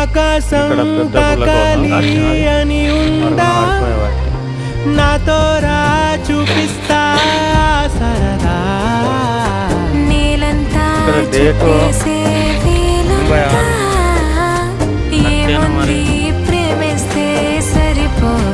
ఆకాశం తాకాలి పుల్లగా అని ఉందా? నాతో రా చూపిస్తా సరదా. నేలంతా